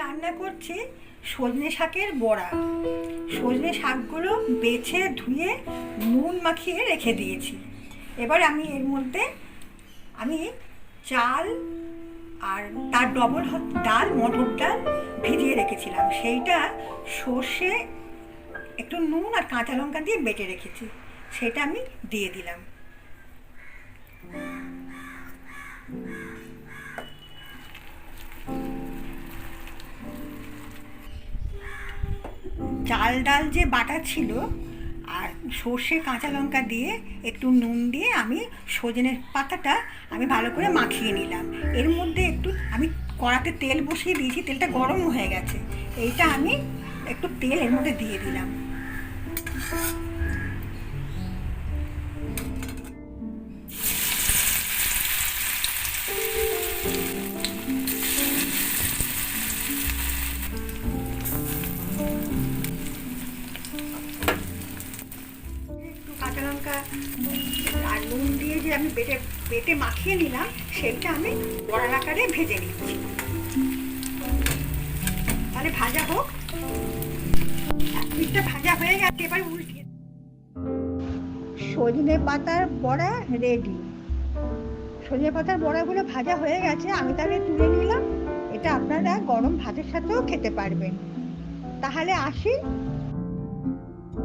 রান্না করছি সজনে শাকের বড়া। সজনে শাকগুলো বেছে ধুয়ে নুন মাখিয়ে রেখে দিয়েছি। এবার আমি এর মধ্যে আমি চাল আর তার ডবল ডাল, মটর ডাল ভিজিয়ে রেখেছিলাম। সেইটা সর্ষে একটু নুন আর কাঁচা লঙ্কা দিয়ে বেটে রেখেছি। সেটা আমি দিয়ে দিলাম। চাল ডাল যে বাটা ছিল আর সর্ষে, কাঁচা লঙ্কা দিয়ে একটু নুন দিয়ে আমি সজনের পাতাটা আমি ভালো করে মাখিয়ে নিলাম। এর মধ্যে একটু আমি কড়াতে তেল বসিয়ে দিয়েছি, তেলটা গরম হয়ে গেছে। এইটা আমি একটু তেল এর মধ্যে দিয়ে দিলাম। কাঁচা লঙ্কা আর নুন দিয়ে যে আমি বেটে বেটে মাখিয়ে নিলাম, সেটা আমি বড়ার আকারে ভেজে নিচ্ছি। তাহলে ভাজা হোক। পিঠটা ভাজা হয়ে গেছে, এবার উল্টিয়ে সজনে পাতার বড়া রেডি সজনে পাতার বড়াগুলো ভাজা হয়ে গেছে, আমি তাহলে তুলে নিলাম। এটা আপনারা গরম ভাতের সাথেও খেতে পারবেন। তাহলে আসি